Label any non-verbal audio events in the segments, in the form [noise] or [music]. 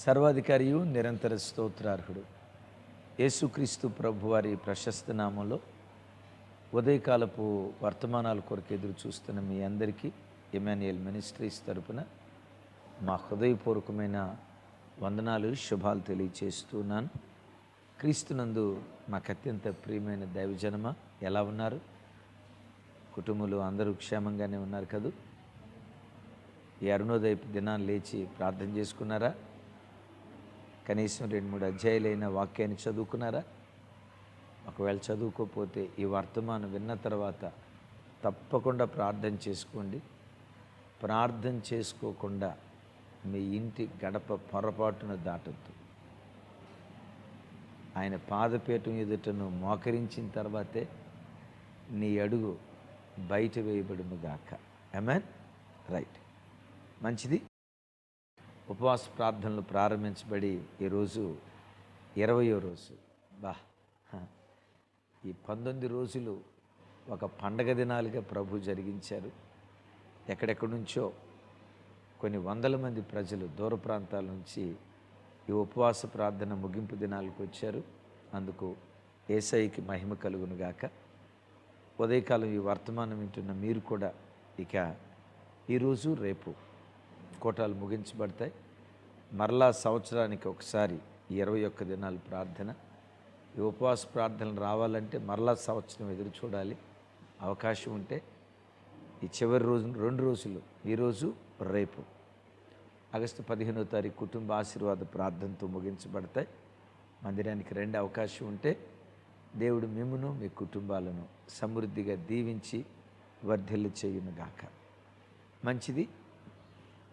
సర్వాధికారియు నిరంతర స్తోత్రార్హుడు. యేసుక్రీస్తు ప్రభువారి ప్రశస్త నామంలో ఉదయకాలపు వర్తమానాల కొరకు ఎదురు చూస్తున్న మీ అందరికీ ఎమాన్యుయల్ మినిస్ట్రీస్ తరపున మా హృదయపూర్వకమైన వందనాలు శుభాలు తెలియచేస్తున్నాను. క్రీస్తునందు మాకు అత్యంత ప్రియమైన దైవజనమ ఎలా ఉన్నారు? కుటుంబంలో అందరూ క్షేమంగానే ఉన్నారు కదూ? ఈ అరుణోదయపు దినాన్ని లేచి ప్రార్థన చేసుకున్నారా? కనీసం రెండు మూడు అధ్యాయులైన వాక్యాన్ని చదువుకున్నారా? ఒకవేళ చదువుకోకపోతే ఈ వర్తమానం విన్న తర్వాత తప్పకుండా ప్రార్థన చేసుకోండి. ప్రార్థన చేసుకోకుండా మీ ఇంటి గడప పొరపాటున దాటద్దు. ఆయన పాదపీఠం ఎదుటను మోకరించిన తర్వాతే నీ అడుగు బయట వేయబడును గాక. ఎమెన్ రైట్ మంచిది? ఉపవాస ప్రార్థనలు ప్రారంభించబడి ఈరోజు ఇరవయో రోజు. బా ఈ పంతొమ్మిది రోజులు ఒక పండగ దినాలుగా ప్రభు జరిగించారు. ఎక్కడెక్కడి నుంచో కొన్ని వందల మంది ప్రజలు దూర ప్రాంతాల నుంచి ఈ ఉపవాస ప్రార్థన ముగింపు దినాలకు వచ్చారు. అందుకు ఏసైకి మహిమ కలుగును గాక. ఉదయకాలం ఈ వర్తమానం వింటున్న మీరు కూడా ఇక ఈరోజు రేపు కోటాలు ముగించబడతాయి. మరలా సంవత్సరానికి ఒకసారి ఇరవై ఒక్క దినాలు ప్రార్థన. ఈ ఉపవాస ప్రార్థనలు రావాలంటే మరలా సంవత్సరం ఎదురు చూడాలి. అవకాశం ఉంటే ఈ చివరి రోజు రెండు రోజులు ఈరోజు రేపు. ఆగస్టు పదిహేనో తారీఖు కుటుంబ ఆశీర్వాద ప్రార్థనతో ముగించబడతాయి. మందిరానికి రెండు అవకాశం ఉంటే దేవుడు మిమ్మును మీ కుటుంబాలను సమృద్ధిగా దీవించి వర్ధిల్లు చేయునుగాక. మంచిది.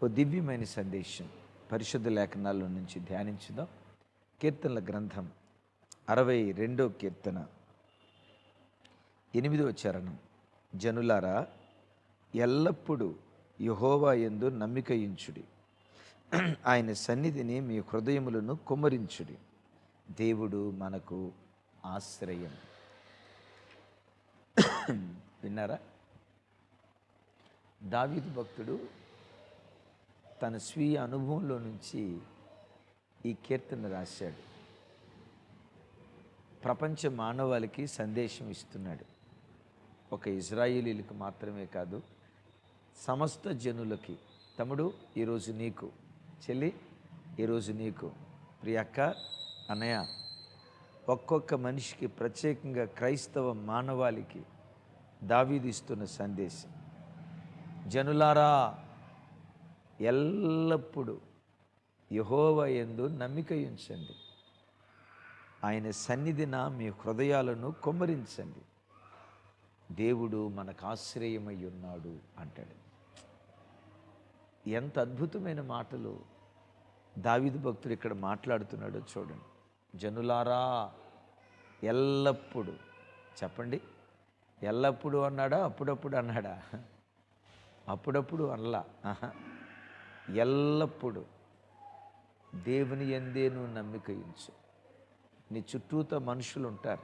ఓ దివ్యమైన సందేశం పరిశుద్ధ లేఖనాల్లో నుంచి ధ్యానించుదాం. కీర్తనల గ్రంథం అరవై రెండో కీర్తన ఎనిమిదో చరణం. జనులారా ఎల్లప్పుడూ యహోవా ఎందు నమ్మికయించుడి. ఆయన సన్నిధిని మీ హృదయములను కుమ్మరించుడి. దేవుడు మనకు ఆశ్రయం. విన్నారా? దావీదు భక్తుడు తన స్వీయ అనుభవంలో నుంచి ఈ కీర్తన రాశాడు. ప్రపంచ మానవాళికి సందేశం ఇస్తున్నాడు. ఒక ఇజ్రాయిలీలకు మాత్రమే కాదు సమస్త జనులకి. తమ్ముడు ఈరోజు నీకు. చెల్లి ఈరోజు నీకు. ప్రియక్క అన్నయ్య ఒక్కొక్క మనిషికి ప్రత్యేకంగా క్రైస్తవ మానవాళికి దావీదిస్తున్న సందేశం. జనులారా ఎల్లప్పుడూ యహోవ ఎందు నమ్మిక ఉంచండి. ఆయన సన్నిధిన మీ హృదయాలను కొమ్మరించండి. దేవుడు మనకు ఆశ్రయమై ఉన్నాడు అంటాడు. ఎంత అద్భుతమైన మాటలు దావిదు భక్తుడు ఇక్కడ మాట్లాడుతున్నాడో చూడండి. జనులారా ఎల్లప్పుడూ చెప్పండి. ఎల్లప్పుడూ అన్నాడా? అప్పుడప్పుడు అన్నాడా? అప్పుడప్పుడు అనలా. ఎల్లప్పుడూ దేవుని ఎందే నువ్వు నమ్మిక ఉంచు. నీ చుట్టూతో మనుషులు ఉంటారు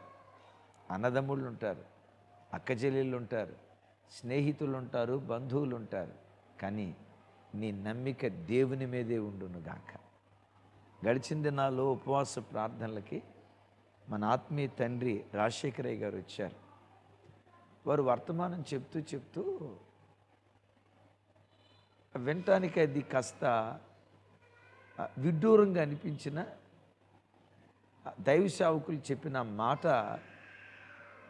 అన్నదమ్ముళ్ళు ఉంటారు అక్కచెల్లెళ్ళు ఉంటారు స్నేహితులు ఉంటారు బంధువులు ఉంటారు కానీ నీ నమ్మిక దేవుని మీదే ఉండును గాక. గడిచిన దినాల్లో ఉపవాస ప్రార్థనలకి మన ఆత్మీయ తండ్రి రాజశేఖరయ్య గారు వచ్చారు. వారు వర్తమానం చెప్తూ చెప్తూ వినటానికి అది కాస్త విడ్డూరంగా అనిపించిన దైవ సేవకులు చెప్పిన మాట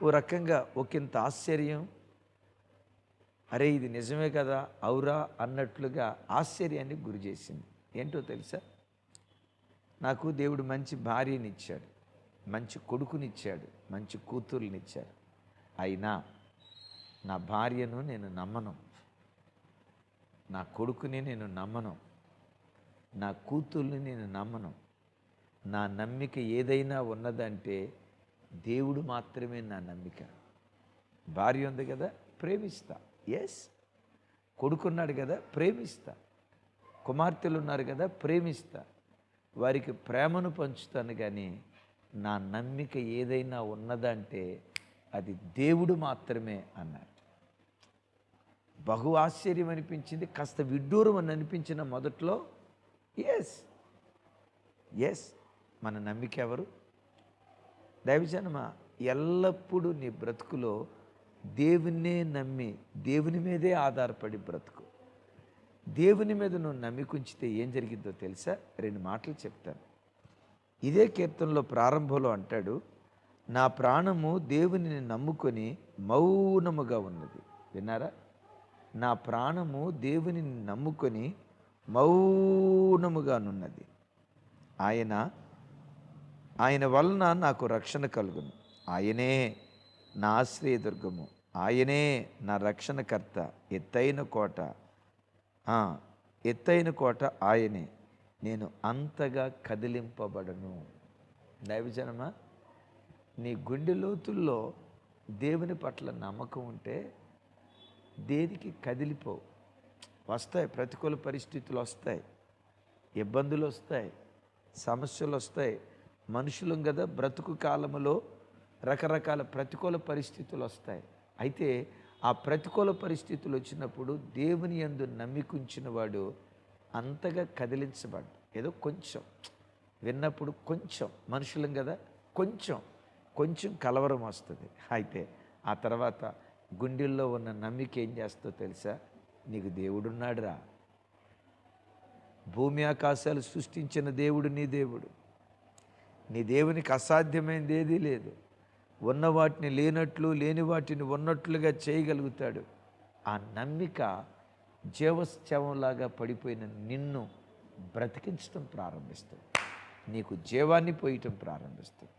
ఓ రకంగా ఒకంత ఆశ్చర్యం. అరే ఇది నిజమే కదా అవురా అన్నట్లుగా ఆశ్చర్యానికి గురి చేసింది. ఏంటో తెలుసా? నాకు దేవుడు మంచి భార్యనిచ్చాడు మంచి కొడుకునిచ్చాడు మంచి కూతుర్నిచ్చాడు. అయినా నా భార్యను నేను నమ్మను. నా కొడుకుని నేను నమ్మను. నా కూతుర్ని నేను నమ్మను. నా నమ్మిక ఏదైనా ఉన్నదంటే దేవుడు మాత్రమే నా నమ్మిక. భార్య ఉంది కదా ప్రేమిస్తా. ఎస్ కొడుకున్నాడు కదా ప్రేమిస్తా. కుమార్తెలు ఉన్నారు కదా ప్రేమిస్తా. వారికి ప్రేమను పంచుతాను కానీ నా నమ్మిక ఏదైనా ఉన్నదంటే అది దేవుడు మాత్రమే అన్నాడు. బహు ఆశ్చర్యం అనిపించింది కాస్త విడ్డూరం అని అనిపించిన మొదట్లో ఎస్ ఎస్ మన నమ్మిక ఎవరు? దైవజనమ ఎల్లప్పుడూ నీ బ్రతుకులో దేవునే నమ్మి దేవుని మీదే ఆధారపడి బ్రతుకు. దేవుని మీద నువ్వు నమ్మికుంచితే ఏం జరిగిందో తెలుసా? రెండు మాటలు చెప్తాను. ఇదే కీర్తనలో ప్రారంభంలో అంటాడు నా ప్రాణము దేవునిని నమ్ముకొని మౌనముగా ఉన్నది. విన్నారా? నా ప్రాణము దేవుని నమ్ముకొని మౌనముగానున్నది. ఆయన ఆయన వలన నాకు రక్షణ కలుగును. ఆయనే నా ఆశ్రయదుర్గము. ఆయనే నా రక్షణకర్త. ఎత్తైన కోట. ఎత్తైన కోట ఆయనే. నేను అంతగా కదిలింపబడను. దైవజనమా నీ గుండె లోతుల్లో దేవుని పట్ల నమ్మకం ఉంటే దేనికి కదిలిపోవు? వస్తాయి ప్రతికూల పరిస్థితులు వస్తాయి. ఇబ్బందులు వస్తాయి సమస్యలు వస్తాయి. మనుషులం కదా బ్రతుకు కాలంలో రకరకాల ప్రతికూల పరిస్థితులు వస్తాయి. అయితే ఆ ప్రతికూల పరిస్థితులు వచ్చినప్పుడు దేవుని యందు నమ్మికుంచిన వాడు అంతగా కదిలించబడ్డు ఏదో కొంచెం. విన్నప్పుడు కొంచెం. మనుషులం కదా కొంచెం. కొంచెం కలవరం వస్తుంది. అయితే ఆ తర్వాత గుండెల్లో ఉన్న నమ్మిక ఏం చేస్తో తెలుసా? నీకు దేవుడున్నాడురా. భూమి ఆకాశాలు సృష్టించిన దేవుడు నీ దేవుడు. నీ దేవునికి అసాధ్యమైనది ఏదీ లేదు. ఉన్న వాటిని లేనట్లు లేని వాటిని ఉన్నట్లుగా చేయగలుగుతాడు. ఆ నమ్మిక జీవశ్చవంలాగా పడిపోయిన నిన్ను బ్రతికించడం ప్రారంభిస్తుంది నీకు జీవాన్ని పోయటం ప్రారంభిస్తుంది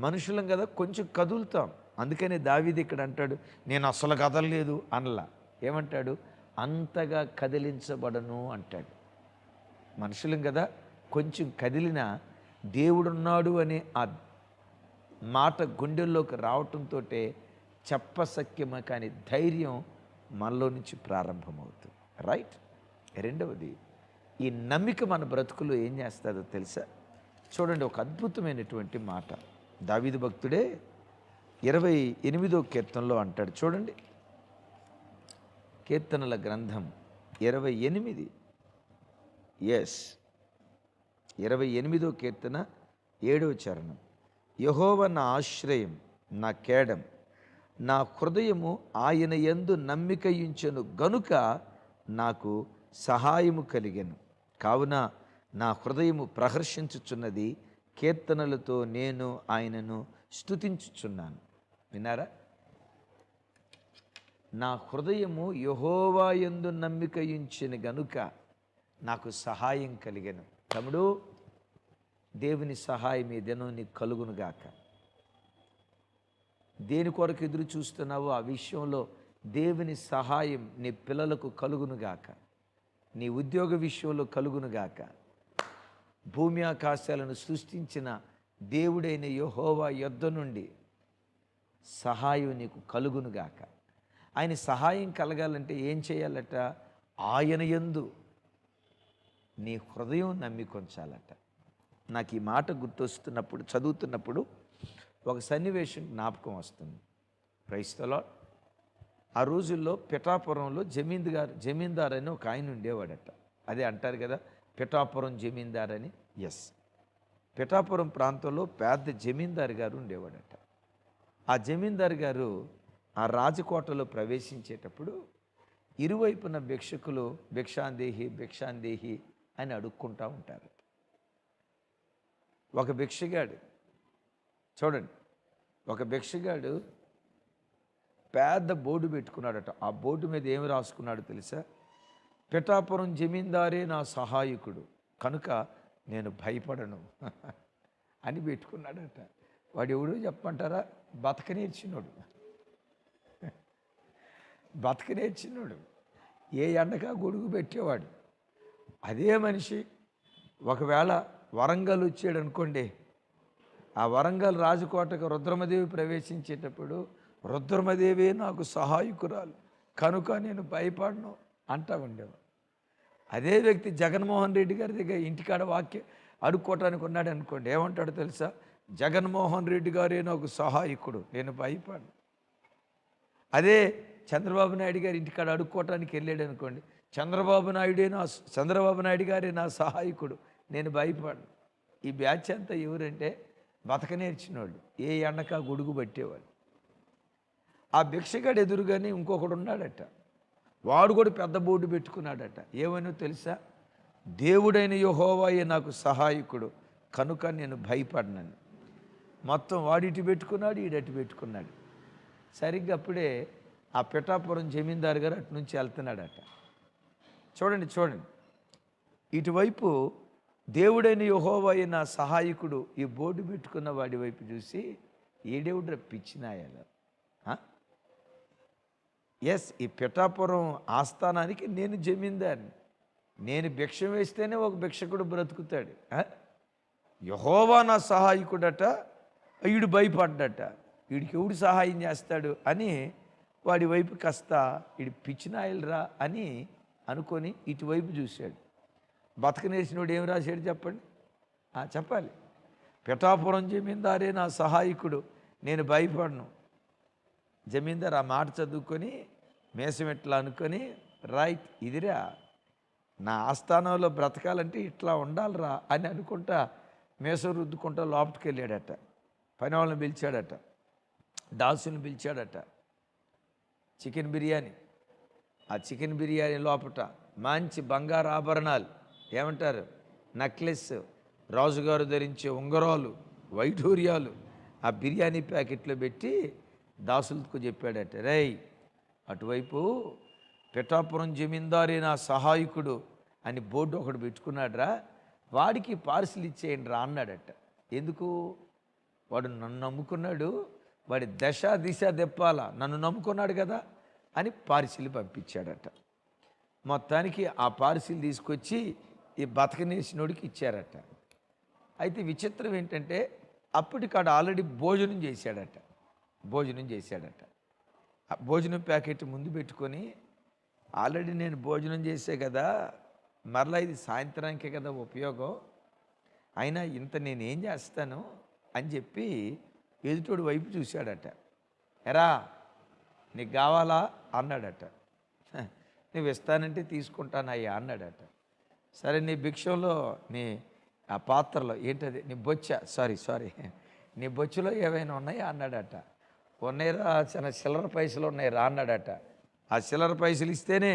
మనుషులం కదా కొంచెం కదులుతాం. అందుకనే దావీది ఇక్కడ అంటాడు నేను అసలు కదలలేదు అనలా. ఏమంటాడు? అంతగా కదిలించబడను అంటాడు. మనుషులం కదా కొంచెం కదిలినా దేవుడున్నాడు అనే ఆ మాట గుండెల్లోకి రావటంతో చెప్పసక్యమ కాని ధైర్యం మనలో నుంచి ప్రారంభమవుతుంది. రైట్? రెండవది ఈ నమ్మిక మన బ్రతుకులో ఏం చేస్తుందో తెలుసా? చూడండి ఒక అద్భుతమైనటువంటి మాట. దావీదు భక్తుడే ఇరవై ఎనిమిదో కీర్తనలో అంటాడు. చూడండి. కీర్తనల గ్రంథం ఇరవై ఎనిమిది. ఎస్ ఇరవై ఎనిమిదో కీర్తన ఏడవ చరణం. యహోవ నా ఆశ్రయం నా కేడం. నా హృదయము ఆయన యందు నమ్మికయించను గనుక నాకు సహాయము కలిగను. కావున నా హృదయము ప్రహర్షించుచున్నది కీర్తనలతో నేను ఆయనను స్తుతించుచున్నాను. విన్నారా? నా హృదయము యహోవా యందు నమ్మికయించిన గనుక నాకు సహాయం కలిగాను. తమ్ముడు దేవుని సహాయం ఈ దినం నీకు కలుగునుగాక దేని కొరకు ఎదురు చూస్తున్నావో ఆ విషయంలో దేవుని సహాయం నీ పిల్లలకు కలుగునుగాక నీ ఉద్యోగ విషయంలో కలుగునుగాక భూమి ఆకాశాలను సృష్టించిన దేవుడైన యహోవా యొద్ద నుండి సహాయం నీకు కలుగునుగాక ఆయన సహాయం కలగాలంటే ఏం చేయాలట? ఆయన యందు నీ హృదయం నమ్మికొంచాలట నాకు ఈ మాట గుర్తొస్తున్నప్పుడు చదువుతున్నప్పుడు ఒక సన్నివేశం జ్ఞాపకం వస్తుంది. క్రైస్తలో ఆ రోజుల్లో పిఠాపురంలో జమీందార్ జమీందార్ అని ఒక ఆయన ఉండేవాడట. అదే అంటారు కదా పిఠాపురం జమీందార్ అని. ఎస్ పిఠాపురం ప్రాంతంలో పెద్ద జమీందారు గారు ఉండేవాడట. ఆ జమీందారు గారు ఆ రాజకోటలో ప్రవేశించేటప్పుడు ఇరువైపున భిక్షకులు భిక్షాందేహి భిక్షాందేహి అని అడుక్కుంటూ ఉంటారు. ఒక భిక్షగాడు చూడండి ఒక భిక్షగాడు పెద్ద బోర్డు పెట్టుకున్నాడట. ఆ బోర్డు మీద ఏమి రాసుకున్నాడు తెలుసా? పిఠాపురం జమీందారే నా సహాయకుడు కనుక నేను భయపడను [laughs] అని పెట్టుకున్నాడట. వాడు ఎవడో చెప్పంటారా బతక నేర్చినోడు. బతక నేర్చినోడు. ఏ ఎండగా గొడుగు పెట్టేవాడు. అదే మనిషి ఒకవేళ వరంగల్ వచ్చాడు అనుకోండి ఆ వరంగల్ రాజకోటకు రుద్రమదేవి ప్రవేశించేటప్పుడు రుద్రమదేవే నాకు సహాయకురాలు కనుక నేను భయపడను అంటా ఉండేవాడు. అదే వ్యక్తి జగన్మోహన్ రెడ్డి గారి దగ్గర ఇంటికాడ వాక్య అడుక్కోవటానికి ఉన్నాడు అనుకోండి ఏమంటాడు తెలుసా? జగన్మోహన్ రెడ్డి గారే నాకు సహాయకుడు. నేను భయపడను. అదే చంద్రబాబు నాయుడు గారు ఇంటికాడ అడుక్కోవటానికి వెళ్ళాడు అనుకోండి చంద్రబాబు నాయుడే నా చంద్రబాబు నాయుడు గారే నా సహాయకుడు. నేను భయపడను. ఈ బ్యాచ్ అంతా ఎవరంటే బతక నేర్చినోళ్ళు. ఏ ఎండక గొడుగు పట్టేవాళ్ళు. ఆ భిక్షగాడు ఎదురుగానే ఇంకొకడు ఉన్నాడట. వాడు కూడా పెద్ద బోర్డు పెట్టుకున్నాడట. ఏమనో తెలుసా? దేవుడైన యహోవాయే నాకు సహాయకుడు. కనుక నేను భయపడినాను. మొత్తం వాడిటి పెట్టుకున్నాడు ఈడటి పెట్టుకున్నాడు. సరిగ్గా అప్పుడే ఆ పిఠాపురం జమీందారు గారు అటు నుంచి వెళ్తున్నాడట. చూడండి చూడండి. ఇటువైపు దేవుడైన యహోవయ్య నా సహాయకుడు ఈ బోర్డు పెట్టుకున్న వాడి వైపు చూసి ఏడేవుడు రప్పించినాయాల ఎస్ ఈ పిఠాపురం ఆస్థానానికి నేను జమీందారిని. నేను భిక్షం వేస్తేనే ఒక భిక్షకుడు బ్రతుకుతాడు. యహోవా నా సహాయకుడట వీడు భయపడ్డట. వీడికి ఎవడు సహాయం చేస్తాడు అని వాడి వైపు కాస్త వీడి పిచ్చినాయలరా అని అనుకొని ఇటువైపు చూశాడు. బతకనేసినోడు ఏం రాశాడు చెప్పండి? చెప్పాలి. పిఠాపురం జమీందారే నా సహాయకుడు నేను భయపడను. జమీందార్ ఆ మాట చదువుకొని మేసం ఇట్లా అనుకొని రైట్ ఇదిరా నా ఆస్థానంలో బ్రతకాలంటే ఇట్లా ఉండాలిరా అని అనుకుంటా మేసం రుద్దుకుంటా లోపలికి వెళ్ళాడట పని వాళ్ళని పిలిచాడట. దాసుని పిలిచాడట. చికెన్ బిర్యానీ. ఆ చికెన్ బిర్యానీ లోపట మంచి బంగారు ఆభరణాలు. ఏమంటారు? నెక్లెస్ రాజుగారు ధరించే ఉంగరాలు వైఢూర్యాలు ఆ బిర్యానీ ప్యాకెట్లో పెట్టి దాసులకు చెప్పాడట. రేయ్ అటువైపు పిఠాపురం జమీందారే నా సహాయకుడు అని బోర్డు ఒకడు పెట్టుకున్నాడురా. వాడికి పార్సిల్ ఇచ్చేయండి రా అన్నాడట. ఎందుకు? వాడు నన్ను నమ్ముకున్నాడు వాడి దశ దిశ దెప్పాల నన్ను నమ్ముకున్నాడు కదా అని పార్సిల్ పంపించాడట. మొత్తానికి ఆ పార్సిల్ తీసుకొచ్చి ఈ బతకనేసినోడికి ఇచ్చారట. అయితే విచిత్రం ఏంటంటే అప్పటికాడు ఆల్రెడీ భోజనం చేశాడట. భోజనం చేశాడట. ఆ భోజనం ప్యాకెట్ ముందు పెట్టుకొని ఆల్రెడీ నేను భోజనం చేసే కదా మరలా ఇది సాయంత్రానికే కదా ఉపయోగం. అయినా ఇంత నేనేం చేస్తాను? అని చెప్పి ఎదుటోడు వైపు చూశాడట. ఎరా నీకు కావాలా? అన్నాడట. నువ్వు ఇస్తానంటే తీసుకుంటానయ్యా అన్నాడట. సరే నీ భిక్షంలో నీ ఆ పాత్రలో ఏంటది? నీ బొచ్చ సారీ సారీ నీ బొచ్చులో ఏవైనా ఉన్నాయా? అన్నాడట. ఉన్నాయిరా చిన్న చిల్లర పైసలు ఉన్నాయి రా అన్నాడట. ఆ చిల్లర పైసలు ఇస్తేనే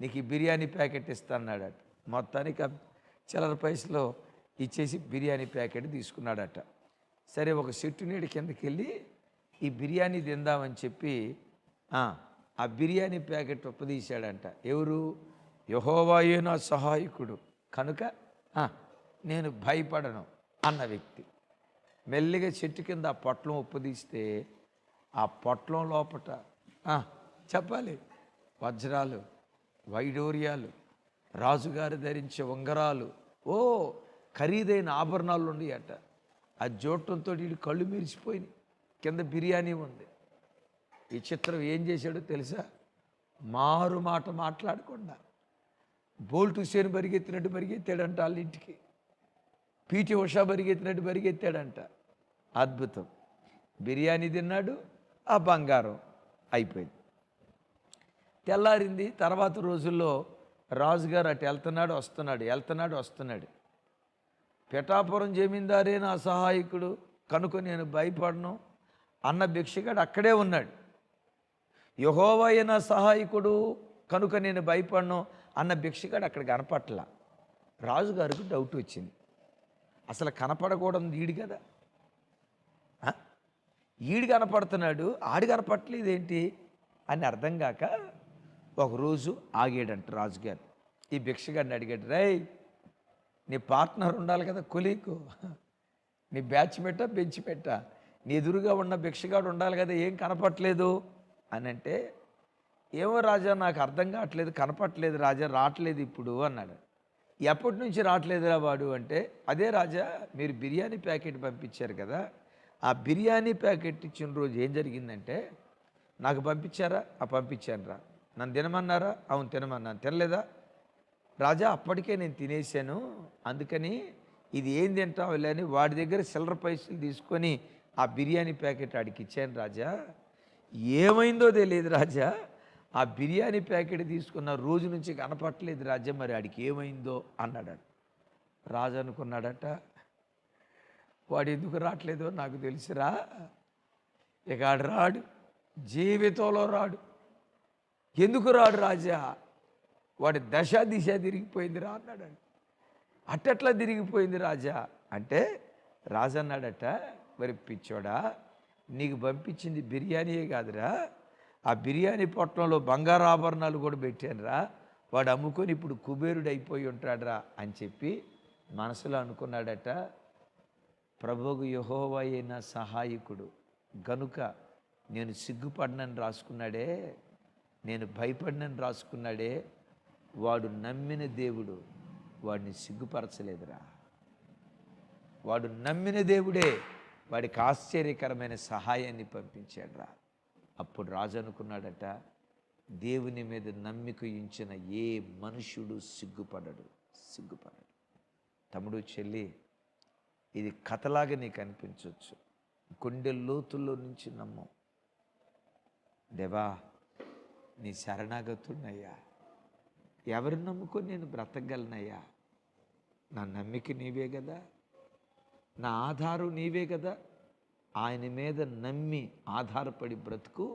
నీకు ఈ బిర్యానీ ప్యాకెట్ ఇస్తానన్నాడట మొత్తానికి ఆ చిల్లర పైసలు ఇచ్చేసి బిర్యానీ ప్యాకెట్ తీసుకున్నాడట. సరే ఒక చెట్టు నీడి కిందకి వెళ్ళి ఈ బిర్యానీ తిందామని చెప్పి ఆ, బిర్యానీ ప్యాకెట్ ఒప్పదీశాడంట. ఎవరు? యహోవాయే నా సహాయకుడు. కనుక నేను భయపడను అన్న వ్యక్తి. మెల్లిగా చెట్టు కింద ఆ పొట్లం ఉప్పదీస్తే ఆ పొట్లం లోపట చెప్పాలి. వజ్రాలు వైడూర్యాలు రాజుగారు ధరించే ఉంగరాలు ఓ ఖరీదైన ఆభరణాలు ఉన్నాయట ఆ జోటంతో వీడు కళ్ళు మెరిసిపోయినాయి. కింద బిర్యానీ ఉంది. ఈ చిత్రం ఏం చేశాడో తెలుసా? మారు మాట మాట్లాడకుండా బోల్ట్ హుసేన్ పరిగెత్తినట్టు పరిగెత్తాడంట వాళ్ళ ఇంటికి. పీటీ ఉషా పరిగెత్తినట్టు పరిగెత్తాడంట అద్భుతం. బిర్యానీ తిన్నాడు ఆ బంగారం అయిపోయింది. తెల్లారింది తర్వాత రోజుల్లో రాజుగారు అటు వెళ్తున్నాడు వస్తున్నాడు వెళ్తున్నాడు వస్తున్నాడు. పిఠాపురం జమీందారే నా సహాయకుడు. కనుక నేను భయపడను. అన్న భిక్షగాడు అక్కడే ఉన్నాడు. యహోవయ్య నా సహాయకుడు? కనుక నేను భయపడను. అన్న భిక్షగాడు అక్కడ కనపట్ల. రాజుగారికి డౌట్ వచ్చింది. అసలు కనపడకూడదు ఈడు కదా. ఈడు కనపడుతున్నాడు. ఆడు కనపడట్లేదేంటి అని అర్థం కాక ఒకరోజు ఆగాడంట రాజుగారు. ఈ భిక్షగాడిని అడిగాడు రై నీ పార్ట్నర్ ఉండాలి కదా కొలీకు. నీ బ్యాచ్ పెట్ట బెంచ్ పెట్ట నీ ఎదురుగా ఉన్న భిక్షగాడు ఉండాలి కదా ఏం కనపట్లేదు? అని అంటే ఏమో రాజా నాకు అర్థం కావట్లేదు కనపట్లేదు రాజా రావట్లేదు ఇప్పుడు అన్నాడు. ఎప్పటి నుంచి రావట్లేదురా వాడు అంటే అదే రాజా మీరు బిర్యానీ ప్యాకెట్ పంపించారు కదా ఆ బిర్యానీ ప్యాకెట్ ఇచ్చిన రోజు ఏం జరిగిందంటే నాకు పంపించారా? ఆ పంపించాను రా నన్ను తినమన్నారా? అవును తినమన్నాను. తినలేదా? రాజా అప్పటికే నేను తినేసాను అందుకని ఇది ఏం తింటావులే అని వాడి దగ్గర చిల్లర పైసలు తీసుకొని ఆ బిర్యానీ ప్యాకెట్ ఆడికి ఇచ్చాను రాజా. ఏమైందో తెలియదు రాజా. ఆ బిర్యానీ ప్యాకెట్ తీసుకున్న రోజు నుంచి కనపట్టలేదు రాజా మరి ఆడికి ఏమైందో అన్నాడట రాజు అనుకున్నాడట వాడు ఎందుకు రావట్లేదో నాకు తెలుసురా. ఇక ఆడు రాడు జీవితంలో రాడు. ఎందుకు రాడు రాజా? వాడి దశ దిశ తిరిగిపోయిందిరా అన్నాడు అట్టట్లా తిరిగిపోయింది రాజా. అంటే రాజు అన్నాడట మరి పిచ్చోడా నీకు పంపించింది బిర్యానీయే కాదురా. ఆ బిర్యానీ పొట్టంలో బంగారు ఆభరణాలు కూడా పెట్టానురా. వాడు అమ్ముకొని ఇప్పుడు కుబేరుడు అయిపోయి ఉంటాడురా అని చెప్పి మనసులో అనుకున్నాడట. ప్రభువు యహోవయ్య అయిన సహాయకుడు. గనుక నేను సిగ్గుపడినని రాసుకున్నాడే నేను భయపడినని రాసుకున్నాడే వాడు నమ్మిన దేవుడు వాడిని సిగ్గుపరచలేదురా. వాడు నమ్మిన దేవుడే వాడికి ఆశ్చర్యకరమైన సహాయాన్ని పంపించాడురా. అప్పుడు రాజు అనుకున్నాడట దేవుని మీద నమ్మిక ఉంచిన ఏ మనుషుడు సిగ్గుపడడు సిగ్గుపడడు. తమ్ముడు చెల్లి ఇది కథలాగా నీకు అనిపించవచ్చు గుండె లోతుల్లో నుంచి నమ్మం. దేవా నీ శరణాగతున్నయ్యా ఎవరు నమ్ముకొని నేను బ్రతకగలనయ్యా? నా నమ్మిక నీవే కదా నా ఆధారం నీవే కదా ఆయన మీద నమ్మి ఆధారపడి బ్రతుకు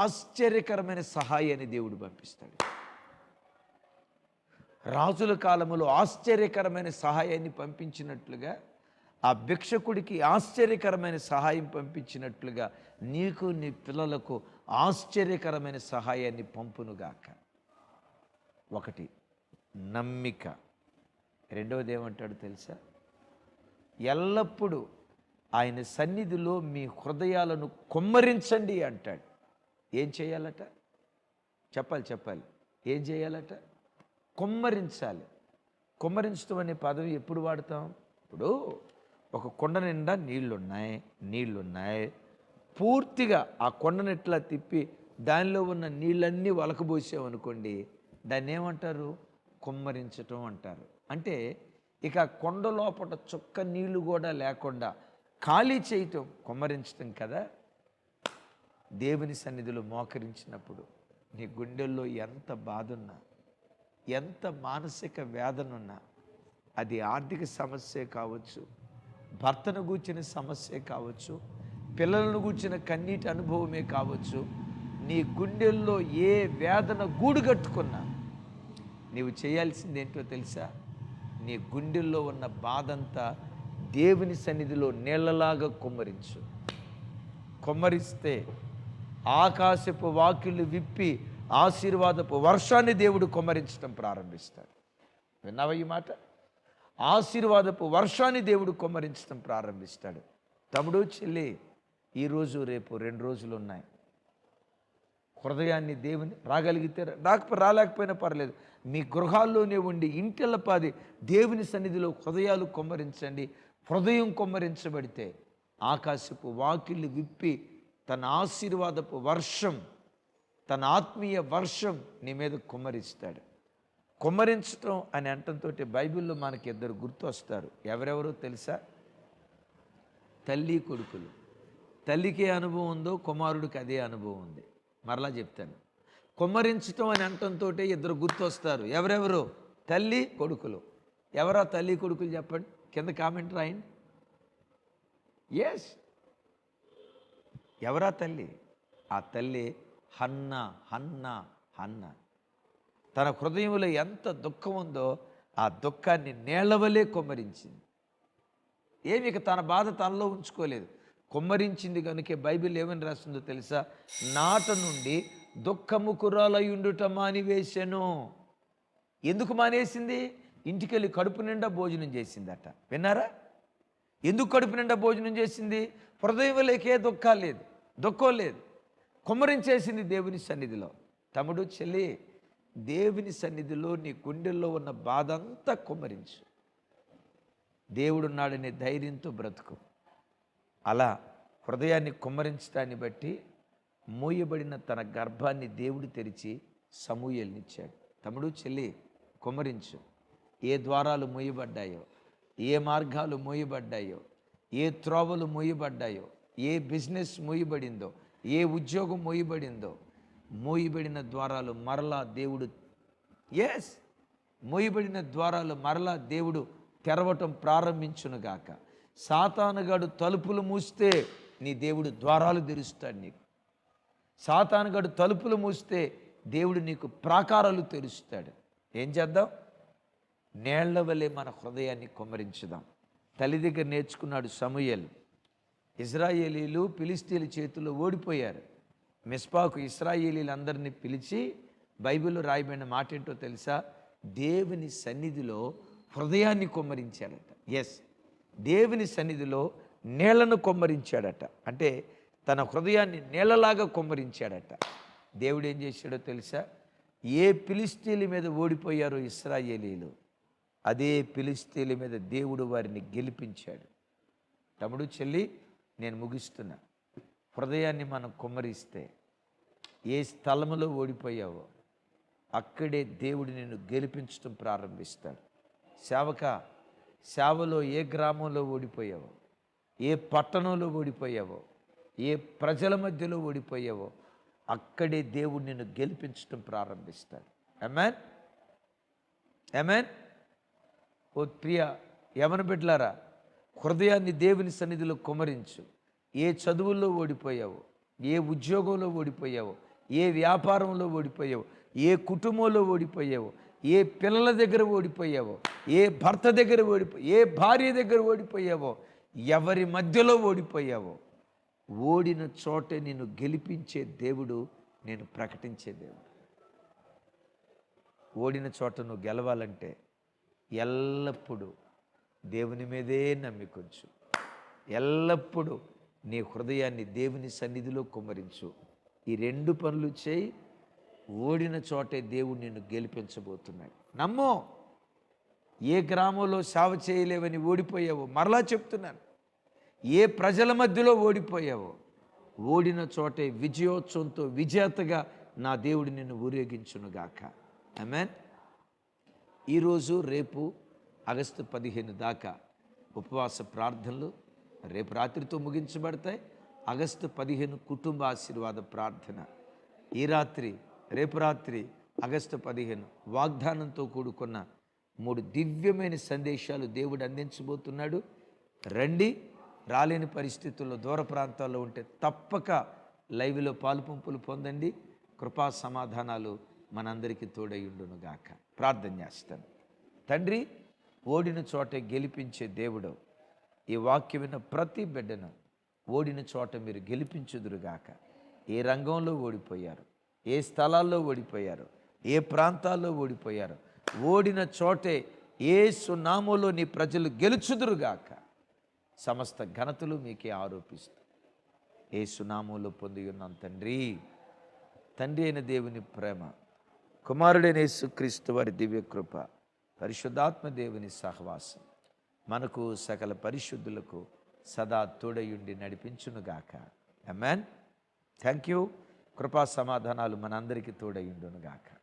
ఆశ్చర్యకరమైన సహాయాన్ని దేవుడు పంపిస్తాడు. రాజుల కాలంలో ఆశ్చర్యకరమైన సహాయాన్ని పంపించినట్లుగా ఆ భిక్షకుడికి ఆశ్చర్యకరమైన సహాయం పంపించినట్లుగా నీకు నీ పిల్లలకు ఆశ్చర్యకరమైన సహాయాన్ని పంపునుగాక. ఒకటి. నమ్మిక. రెండవది ఏమంటాడు తెలుసా? ఎల్లప్పుడూ ఆయన సన్నిధిలో మీ హృదయాలను కొమ్మరించండి అంటాడు. ఏం చేయాలట? చెప్పాలి చెప్పాలి. ఏం చేయాలట? కొమ్మరించాలి. కొమ్మరించడం అనే పదవి ఎప్పుడు వాడతాం? ఇప్పుడు ఒక కొండ నిండా నీళ్ళున్నాయి నీళ్ళున్నాయి. పూర్తిగా ఆ కొండను ఎట్లా తిప్పి దానిలో ఉన్న నీళ్ళన్నీ వలకబోసామనుకోండి దాన్ని ఏమంటారు? కుమ్మరించటం అంటారు. అంటే ఇక కొండ లోపల చుక్క నీళ్ళు కూడా లేకుండా ఖాళీ చేయటం కుమ్మరించటం కదా? దేవుని సన్నిధిలో మోకరించినప్పుడు నీ గుండెల్లో ఎంత బాధున్నా ఎంత మానసిక వేదనున్నా అది ఆర్థిక సమస్య కావచ్చు భర్తను గూర్చిన సమస్య కావచ్చు పిల్లలను గూర్చిన కన్నీటి అనుభవమే కావచ్చు నీ గుండెల్లో ఏ వేదన గూడు కట్టుకున్నా నీవు చేయాల్సింది ఏంటో తెలుసా? నీ గుండెల్లో ఉన్న బాధంతా దేవుని సన్నిధిలో నీళ్ళలాగా కుమ్మరించు. కొమ్మరిస్తే ఆకాశపు వాకిళ్ళు విప్పి ఆశీర్వాదపు వర్షాన్ని దేవుడు కుమ్మరించడం ప్రారంభిస్తాడు. విన్నావా ఈ మాట? ఆశీర్వాదపు వర్షాన్ని దేవుడు కుమ్మరించడం ప్రారంభిస్తాడు. తమ్ముడు చెల్లి ఈరోజు రేపు రెండు రోజులు ఉన్నాయి. హృదయాన్ని దేవుని రాగలిగితే రాక రాలేకపోయినా పర్లేదు. మీ గృహాల్లోనే ఉండి ఇంటిల్లపాది దేవుని సన్నిధిలో హృదయాలు కొమ్మరించండి. హృదయం కొమ్మరించబడితే ఆకాశపు వాకిళ్ళు విప్పి తన ఆశీర్వాదపు వర్షం తన ఆత్మీయ వర్షం నీ మీద కుమ్మరిస్తాడు. కుమ్మరించటం అని అంటంతో బైబిల్లో మనకి ఇద్దరు గుర్తు వస్తారు ఎవరెవరో తెలుసా? తల్లి కొడుకులు. తల్లికి అనుభవం ఉందో కుమారుడికి అదే అనుభవం ఉంది. మరలా చెప్తాను. కుమ్మరించటం అని అంటంతో ఇద్దరు గుర్తొస్తారు. ఎవరెవరు? తల్లి కొడుకులు. ఎవరా తల్లి కొడుకులు చెప్పండి? కింద కామెంట్ రాయండి. ఎస్ ఎవరా తల్లి? ఆ తల్లి హన్న హన్న హన్న. తన హృదయంలో ఎంత దుఃఖం ఉందో ఆ దుఃఖాన్ని నేలవలే కొమ్మరించింది. ఏమి ఇక తన బాధ తనలో ఉంచుకోలేదు. కొమ్మరించింది కనుక బైబిల్ ఏమని రాస్తుందో తెలుసా? నాట నుండి దుఃఖము కురాలయుండుట మానివేశను. ఎందుకు మానేసింది? ఇంటికెళ్ళి కడుపు నిండా భోజనం చేసిందట. విన్నారా? ఎందుకు కడుపు నిండా భోజనం చేసింది? హృదయం లేకే దుఃఖాలు లేదు దుఃఖం లేదు. కుమ్మరించేసింది దేవుని సన్నిధిలో. తమ్ముడు చెల్లి దేవుని సన్నిధిలో నీ గుండెల్లో ఉన్న బాధ అంతా కుమ్మరించు. దేవుడున్నాడనే ధైర్యంతో బ్రతుకు. అలా హృదయాన్ని కుమ్మరించడాన్ని బట్టి మోయబడిన తన గర్భాన్ని దేవుడు తెరిచి సమూయల్నిచ్చాడు. తమ్ముడు చెల్లి కుమరించు ఏ ద్వారాలు మోయబడ్డాయో ఏ మార్గాలు మోయబడ్డాయో ఏ త్రోవలు మోయబడ్డాయో ఏ బిజినెస్ మోయబడిందో ఏ ఉద్యోగం మోయబడిందో మోయబడిన ద్వారాలు మరలా దేవుడు ఎస్ మోయబడిన ద్వారాలు మరలా దేవుడు తెరవటం ప్రారంభించునుగాక. సాతానుగాడు తలుపులు మూస్తే నీ దేవుడు ద్వారాలు తెరుస్తాడు నీకు. సాతానుగడు తలుపులు మూస్తే దేవుడు నీకు ప్రాకారాలు తెరుస్తాడు. ఏం చేద్దాం? నేళ్ళ వలె మన హృదయాన్ని కుమ్మరించుదాం తల్లి దగ్గర నేర్చుకున్నాడు సమూయల్. ఇజ్రాయేలీలు పిలిస్తీల చేతుల్లో ఓడిపోయారు. మిస్పాకు ఇస్రాయేలీలందరినీ పిలిచి బైబిల్లో రాయబడిన మాట ఏంటో తెలుసా? దేవుని సన్నిధిలో హృదయాన్ని కొమ్మరించాడట ఎస్ దేవుని సన్నిధిలో నీళ్ళను కొమ్మరించాడట అంటే తన హృదయాన్ని నీళ్ళలాగా కొమ్మరించాడట. దేవుడు ఏం చేశాడో తెలుసా? ఏ పిలిస్తీల మీద ఓడిపోయారో ఇస్రాయేలీలు అదే పిలిస్తీల మీద దేవుడు వారిని గెలిపించాడు. తమ్ముడు చెల్లి నేను ముగిస్తున్నా. హృదయాన్ని మనం కుమ్మరిస్తే ఏ స్థలములో ఓడిపోయావో అక్కడే దేవుడు నిన్ను గెలిపించడం ప్రారంభిస్తాడు. సేవక సేవలో ఏ గ్రామంలో ఓడిపోయావో ఏ పట్టణంలో ఓడిపోయావో ఏ ప్రజల మధ్యలో ఓడిపోయావో అక్కడే దేవుడు నిన్ను గెలిపించడం ప్రారంభిస్తాడు. అమెన్ అమెన్ ఓ ప్రియ యమన బిడ్లారా హృదయాన్ని దేవుని సన్నిధిలో కుమరించు. ఏ చదువుల్లో ఓడిపోయావో ఏ ఉద్యోగంలో ఓడిపోయావో ఏ వ్యాపారంలో ఓడిపోయావో ఏ కుటుంబంలో ఓడిపోయావో ఏ పిల్లల దగ్గర ఓడిపోయావో ఏ భర్త దగ్గర ఓడిపో ఏ భార్య దగ్గర ఓడిపోయావో ఎవరి మధ్యలో ఓడిపోయావో ఓడిన చోటే నిన్ను గెలిపించే దేవుడు నేను ప్రకటించే దేవుడు. ఓడిన చోట నువ్వు గెలవాలంటే ఎల్లప్పుడూ దేవుని మీదే నమ్మికొంచు ఎల్లప్పుడూ నీ హృదయాన్ని దేవుని సన్నిధిలో కుమ్మరించు. ఈ రెండు పనులు చేయి. ఓడిన చోటే దేవుడు నిన్ను గెలిపించబోతున్నాడు. నమ్మో! ఏ గ్రామంలో సేవ చేయలేవని ఓడిపోయావో? మరలా చెప్తున్నాను. ఏ ప్రజల మధ్యలో ఓడిపోయావో ఓడిన చోటే విజయోత్సవంతో విజేతగా నా దేవుడు నిన్ను ఊరేగించునుగాక. అమెన్ ఈరోజు రేపు ఆగస్టు పదిహేను దాకా ఉపవాస ప్రార్థనలు రేపు రాత్రితో ముగించబడతాయి. ఆగస్టు పదిహేను కుటుంబ ఆశీర్వాద ప్రార్థన. ఈ రాత్రి రేపు రాత్రి ఆగస్టు పదిహేను వాగ్దానంతో కూడుకున్న మూడు దివ్యమైన సందేశాలు దేవుడు అందించబోతున్నాడు. రండి రాలేని పరిస్థితుల్లో దూర ప్రాంతాల్లో ఉంటే తప్పక లైవ్లో పాలుపంపులు పొందండి. కృపా సమాధానాలు మనందరికీ తోడయుండును గాక ప్రార్థన చేస్తాను. తండ్రి ఓడిన చోటే గెలిపించే దేవుడు. ఈ వాక్యం విన్న ప్రతి బిడ్డను ఓడిన చోట మీరు గెలిపించుదురుగాక. ఏ రంగంలో ఓడిపోయారు? ఏ స్థలాల్లో ఓడిపోయారు? ఏ ప్రాంతాల్లో ఓడిపోయారు? ఓడిన చోటే ఏ సునామోలో నీ ప్రజలు గెలుచుదురుగాక. సమస్త ఘనతలు మీకే ఆరోపిస్తూ. ఏ సునామోలో పొంది ఉన్నాం తండ్రి. తండ్రి అయిన దేవుని ప్రేమ కుమారుడైన యేసుక్రీస్తు వారి దివ్య కృప పరిశుద్ధాత్మ దేవుని సహవాసం మనకు సకల పరిశుద్ధులకు సదా తోడయుండి నడిపించునుగాక. అమ్మాన్ థ్యాంక్ యూ కృపా సమాధానాలు మనందరికీ తోడయుండునుగాక.